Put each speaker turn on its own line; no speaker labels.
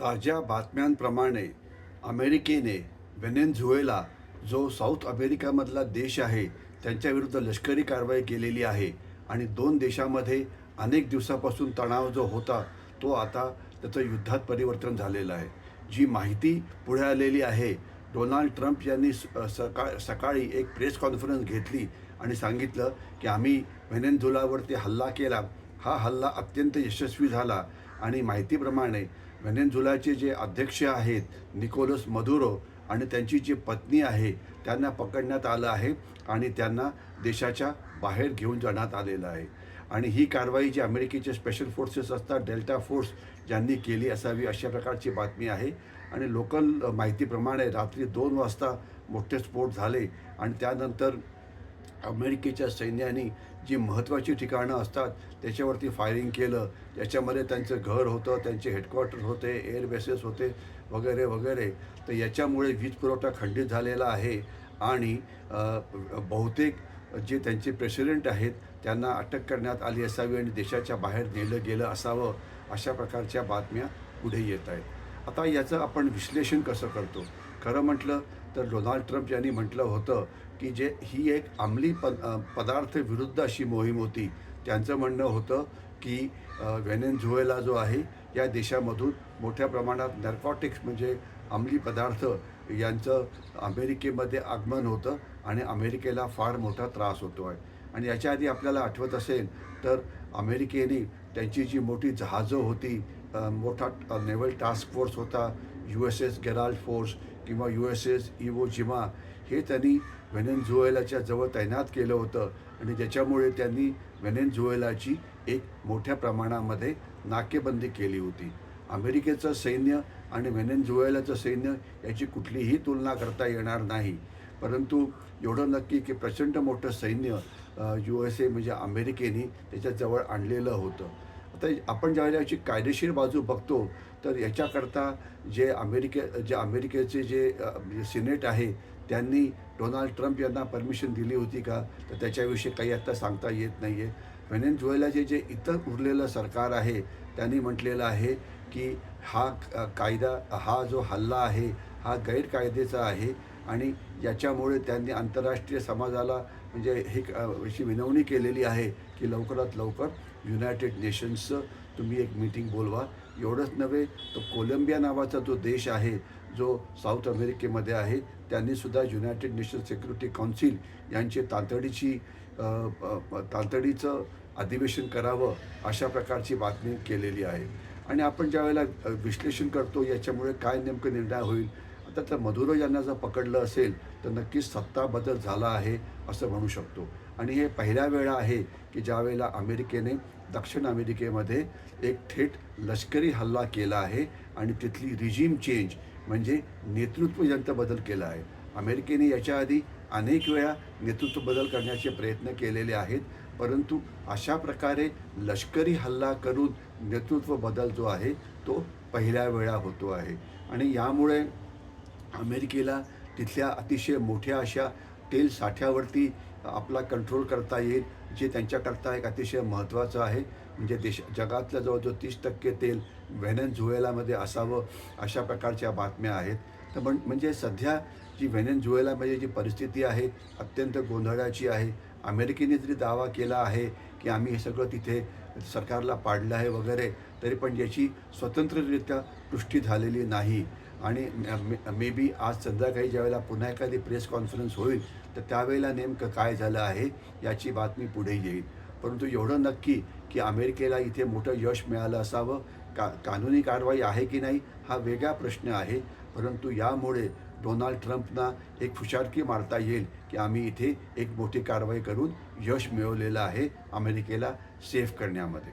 ताज्या बातम्यांप्रमाणे अमेरिकेने व्हेनेझुएला जो साऊथ अमेरिकामधला देश आहे त्यांच्याविरुद्ध लष्करी कारवाई केलेली आहे आणि दोन देशामध्ये अनेक दिवसापासून तणाव जो होता तो आता त्याचं युद्धात परिवर्तन झालेलं आहे. जी माहिती पुढे आलेली आहे डोनाल्ड ट्रम्प यांनी स- सकाळ सकाळी एक प्रेस कॉन्फरन्स घेतली आणि सांगितलं की आम्ही व्हेनेझुलावरती हल्ला केला. हा हल्ला अत्यंत यशस्वी झाला आणि माहितीप्रमाणे व्हेनेझुलाचे जे अध्यक्ष आहेत निकोलस मधुरो आणि त्यांची जी पत्नी आहे त्यांना पकडण्यात आलं आहे आणि त्यांना देशाच्या बाहेर घेऊन जाण्यात आलेलं आहे. आणि ही कारवाई जी अमेरिकेचे स्पेशल फोर्सेस असतात डेल्टा फोर्स ज्यांनी केली असावी अशा प्रकारची बातमी आहे. आणि लोकल माहितीप्रमाणे रात्री दोन वाजता मोठे स्फोट झाले आणि त्यानंतर अमेरिकेच्या सैन्याने जी महत्त्वाची ठिकाणं असतात त्याच्यावरती फायरिंग केलं. त्याच्यामध्ये त्यांचं घर होतं त्यांचे हेडक्वार्टर होते एअर बेसेस होते वगैरे वगैरे. तर याच्यामुळे वीज पुरवठा खंडित झालेला आहे. आणि बहुतेक जे त्यांचे प्रेसिडेंट आहेत त्यांना अटक करण्यात आली असावी आणि देशाच्या बाहेर नेलं गेलं असावं अशा प्रकारच्या बातम्या पुढे येत आहेत. आता याचं आपण विश्लेषण कसं करतो? खरं म्हटलं तर डोनाल्ड ट्रम्प यांनी म्हटलं होतं की जे ही एक अंमली पद पदार्थ विरुद्ध अशी मोहीम होती त्यांचं म्हणणं होतं की व्हेनेनझुएला व्हेनेझुएला जो आहे या देशामधून मोठ्या प्रमाणात नर्कॉटिक्स म्हणजे अंमली पदार्थ यांचं अमेरिकेमध्ये आगमन होतं आणि अमेरिकेला फार मोठा त्रास होतो आहे. आणि याच्या आधी आपल्याला आठवत असेल तर अमेरिकेने त्यांची जी मोठी जहाजं होती मोठा नेव्हल टास्क फोर्स होता U S S Gerald Ford किंवा U S S Iwo Jima हे त्यांनी व्हेनेझुएलाच्या जवळ तैनात केलं होतं आणि ज्याच्यामुळे त्यांनी व्हेनेझुएलाची एक मोठ्या प्रमाणामध्ये नाकेबंदी केली होती. अमेरिकेचं सैन्य आणि व्हेनेझुएलाचं सैन्य याची कुठलीही तुलना करता येणार नाही. परंतु एवढं नक्की की प्रचंड मोठं सैन्य यू एस ए म्हणजे अमेरिकेने त्याच्याजवळ आणलेलं होतं. आता आपण ज्यावेळेला याची कायदेशीर बाजू बघतो तर याच्याकरता जे अमेरिके जे अमेरिकेचे जे सिनेट आहे त्यांनी डोनाल्ड ट्रम्प यांना परमिशन दिली होती का? तर त्याच्याविषयी काही आत्ता सांगता येत नाही आहे व्हेनेझुएलाचे जे इतर उरलेलं सरकार आहे त्यांनी म्हटलेलं आहे की हा कायदा हा जो हल्ला आहे हा गैरकायदेचा आहे आणि याच्यामुळे त्यांनी आंतरराष्ट्रीय समाजाला म्हणजे हे अशी विनवणी केलेली आहे की लवकरात लवकर युनायटेड नेशन्सचं तुम्ही एक मीटिंग बोलवा. एवढंच नव्हे तर कोलंबिया नावाचा जो देश आहे जो साऊथ अमेरिकेमध्ये आहे त्यांनीसुद्धा युनायटेड नेशन सेक्युरिटी काउन्सिल यांची तातडीची तातडीचं अधिवेशन करावं अशा प्रकारची बातमी केलेली आहे. आणि आपण ज्यावेळेला विश्लेषण करतो याच्यामुळे काय नेमकं निर्णय होईल आता तर मधुरो यांना जर पकडलं असेल तर नक्कीच सत्ता बदल झाला आहे असं म्हणू शकतो. आणि हे पहिल्या वेळा आहे की ज्या वेळेला अमेरिकेने दक्षिण अमेरिकेमध्ये एक थेट लष्करी हल्ला केला आहे आणि तिथली रिजिम चेंज म्हणजे नेतृत्व यंत्र बदल केला आहे. अमेरिकेने याच्या आधी अनेक वेळा नेतृत्व बदल करण्याचे प्रयत्न केलेले आहेत परंतु अशा प्रकारे लष्करी हल्ला करून नेतृत्व बदल जो आहे तो पहिल्या वेळा होतो आहे. आणि यामुळे अमेरिकेला तिथल्या अतिशय मोठ्या अशा तेल साठ्यावरती आपला कंट्रोल करता येईल जे त्यांच्याकरता एक अतिशय महत्त्वाचं आहे. म्हणजे देश जगातलं जवळजवळ तीस टक्के तेल व्हेनेझुएलामध्ये असावं अशा प्रकारच्या बातम्या आहेत. तर म्हण म्हणजे सध्या जी व्हेनेझुएलामध्ये जी परिस्थिती आहे अत्यंत गोंधळाची आहे. अमेरिकेने जरी दावा केला आहे की आम्ही हे सगळं तिथे सरकारला पाडलं आहे वगैरे तरी पण याची स्वतंत्ररित्या पुष्टी झालेली नाही. आणि मे बी आज संध्याकाळी ज्यावेळेला पुन्हा एखादी प्रेस कॉन्फरन्स होईल तर त्यावेळेला नेमकं काय झालं आहे याची बातमी पुढे येईल. परंतु एवढं नक्की की अमेरिकेला इथे मोठं यश मिळालं असावं का कानूनी कारवाई आहे की नाही हा वेगळा प्रश्न आहे. परंतु यामुळे डोनाल्ड ट्रम्पना एक फुशारकी मारता येईल की आम्ही इथे एक मोठी कारवाई करून यश मिळवलेलं आहे अमेरिकेला सेफ करण्यामध्ये.